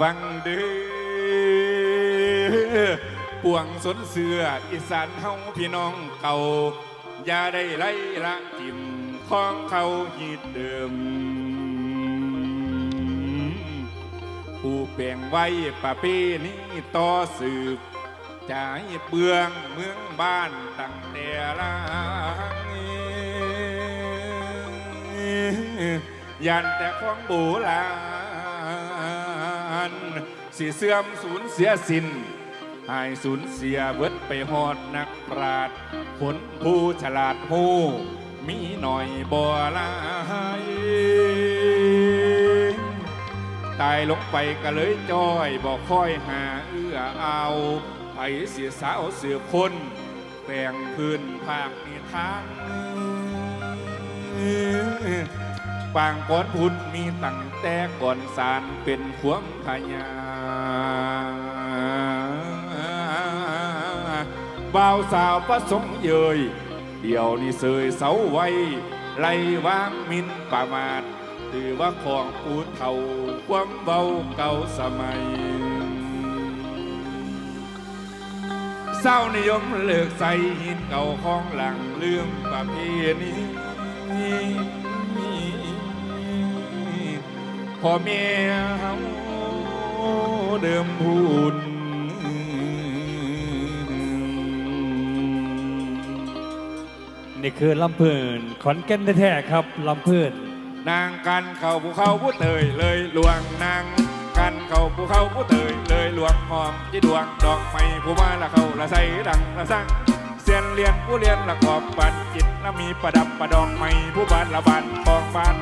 ฟังเด้อปวงสนเสืออีสานเฮาพี่น้องเก่า อย่าได้ไล่ละทิมของเขาฮีดเดิม ผู้เปล่งไว้ประเพณีต่อสืบจายเบืองเมืองบ้านตั้งแต่ลางยันแต่ของโบราณ สิเสื่อมสูญเสียสินหายสูญเสียเบิดไปหอดนักปราดผลผู้ฉลาดหูมีหน่อยบ่ลายตายลงไปก็เลยจ้อยบอกค่อยหาเอื้อเอาไผเสียสาวเสือคนแปลงพื้นภาคนิทานางก้อนพุนมีตั้งแต่ก่อนสารเป็นขวงขยาบ่าวสาวประสงค์เยยเดี๋ยวนี้เสยเสาไว้ ไล่วางมินประมาทถือว่าของปูเท่าความเบาเก่าสมัยเศร้านิยมเลิกใส่หินเก่าของหลังลืมประเพณี พ่อแม่เฮาเดิมพูนนี่คือลำเพลินขอนแก่นแท้ๆครับลำเพลินนางกันเข้าภูเขาผู้เตยเลยหลวงนางกันเข้าภูเขาผู้เตยเลยหลวงหอมจีดวงดอกไม้ผู้มาละเข้าละใส่ดังละสั่งเสียนเรียนผู้เรียนละขอบปันจิตละมีประดับประดองไม้ผู้บานละบานของบาน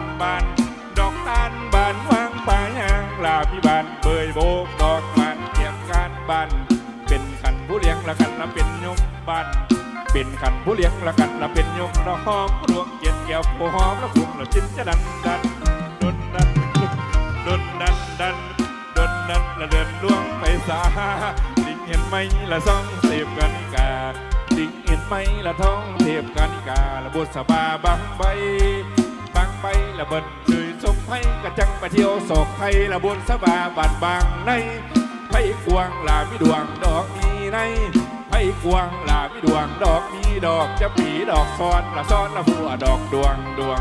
บานเป็นขันผู้เลี้ยงละกันละเป็นยมบ้าน เป็นขันผู้เลี้ยงละกันละเป็นยมละหอมรวงเกียรติเกี่ยวผู้หอมละคุ้มละจินจะดันดันดนดันดนดันดันดนดันละเดินล่วงไปสาดิ่งเห็นไหมละซ่องเสียบกันกาดิ่งเห็นไหมละท้องเทียบกันกาละบุษบาบังใบบางใบละเบิดเคยสมไพ่กระจังไปเที่ยวโศกไทยละบุญสบาบานบางใน พ่กวางลามิดวงดอกมีในไผ่กวางลามีดวงดอกมีดอกจะปีดอกซ้อนละซ้อนละหัวดอกดวงดวง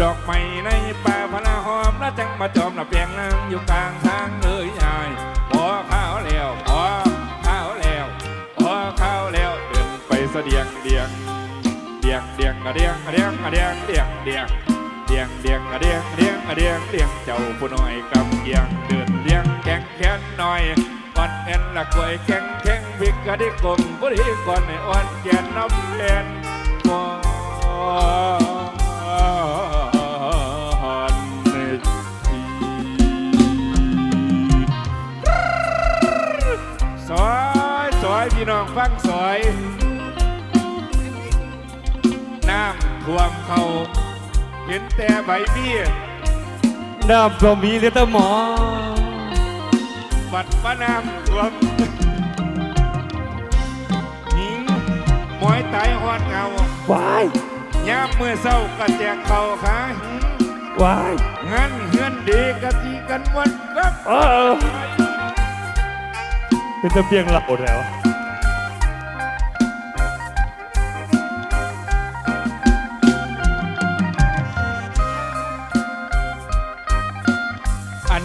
ดอกไม้ในป่าพนาหอมละจังมาจอมละเปียงนางอยู่กลางทางเอ้ยอายพอข้าวแล้วพอข้าวแล้วพอข้าวแล้วเดินไปเสดียงเดียงเดียงเดียงกระเดียงกระเดียงกระเดียงเดียงเดียงเดียงเดียงกระเดียงเดียงกระเดียงเดียงเจ้าผู้น้อยกำเกียงเดียง หน่อยอ่อนแอนละกวยแข็งแข็งพริกกะดิกลมบุรีก่อนให้อ่อนแกนน้ำแอนมอนทีซอยซอยพี่น้องฟังซอยน้ำท่วมเขาเห็นแต่ใบเบี้ยน้ำก็มีเลือแต่หมอ บัดมาน้ำท่วมหิงหมอยตายหอดเงาวายยามเมื่อเศร้ากระแจกเข่าขาหิงวายงั้นเฮือนดีกะทีกันวันครับ เออเป็นตะเบียงเหล่าแล้ว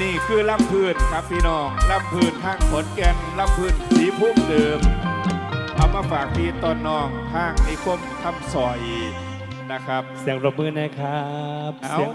นนี้คือลำพื้นครับพี่น้องลำพื้นทางขอนแก่นลำพื้นสีพุ่มเดิมเอามาฝากพี่ตอนน้องทางนิคมคำซอยนะครับ เสียงปรบมือนะครับ เอาเสียง